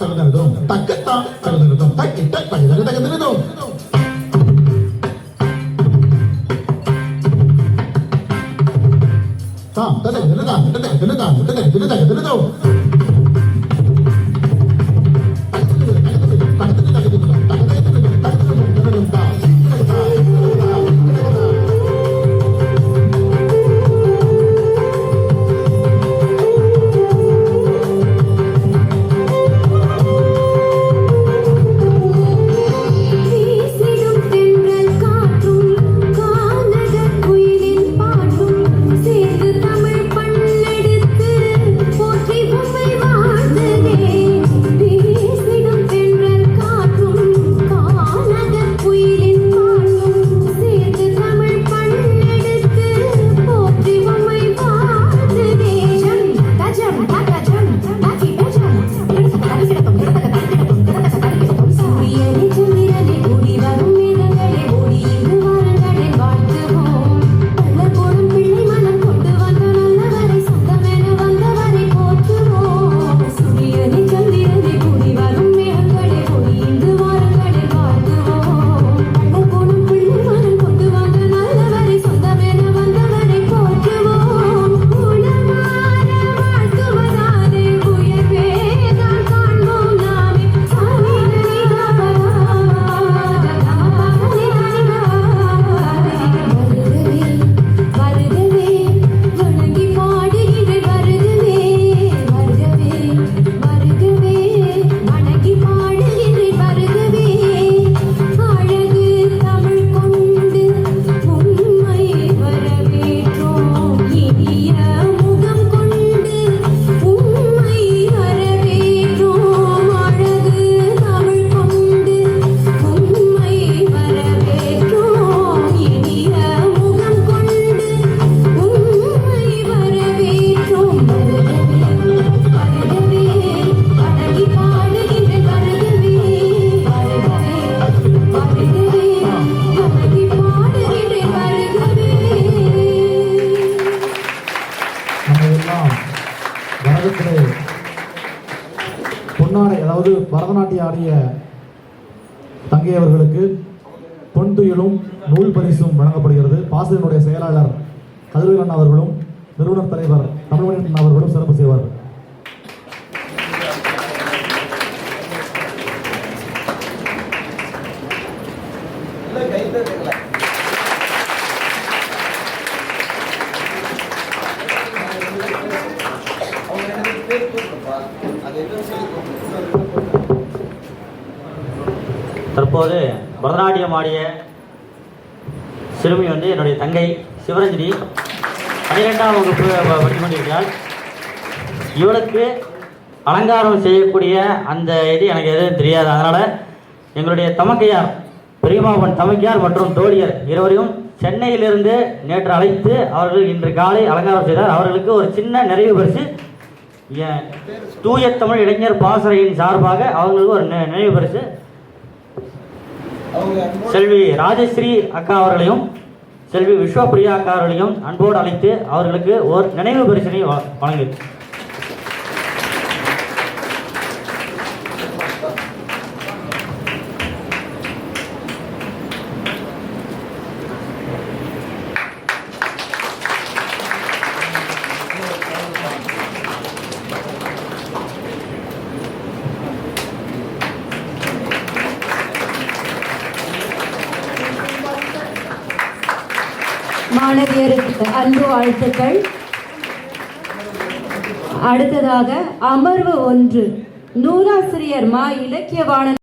తగదరదు తగ్గత తగదరదు తగ్గిట తగదగ తగదరదు తా తగదరదు తగదరదు తగదరదు తగదరదు எல்லாம் பொன்னாடை அதாவது பரதநாட்டியம் ஆடிய தங்கை அவர்களுக்கு பொன் துயிலும் நூல் பரிசும் வழங்கப்படுகிறது. பாசனுடைய செயலாளர் கதிரவன் அவர்களும் நிறுவனர் தலைவர் தமிழ்மணி அவர்களும் சிறப்பு செய்வார்கள். தற்போது பரதநாட்டியம் ஆடிய சிறுமி வந்து என்னுடைய தங்கை சிவரஞ்சனி. பன்னிரெண்டாம் வகுப்பு ப- படித்துக் கொண்டிருக்கிறாள். இவளுக்கு அலங்காரம் செய்யக்கூடிய அந்த இது எனக்கு எதுவும் தெரியாது. அதனால் எங்களுடைய தமக்கையார் பெரியமாவன் தமக்கையார் மற்றும் தோழியர் இருவரையும் சென்னையிலிருந்து நேற்று அழைத்து அவர்கள் இன்று காலை அலங்காரம் செய்தார். அவர்களுக்கு ஒரு சின்ன நிறைவு பரிசு. தூய தமிழ் இளைஞர் பாசறையின் சார்பாக அவங்களுக்கு ஒரு நி- நினைவு பரிசு. செல்வி ராஜஸ்ரீ அக்கா அவர்களையும் செல்வி விஸ்வபிரியா அக்கா அவர்களையும் அன்போடு அழைத்து அவர்களுக்கு ஒரு நினைவு பரிசனை வ- மாணவியருக்கு அன்பு வாழ்த்துக்கள். அடுத்ததாக அமர்வு ஒன்று. நூலாசிரியர் மா இலக்கியவாணன்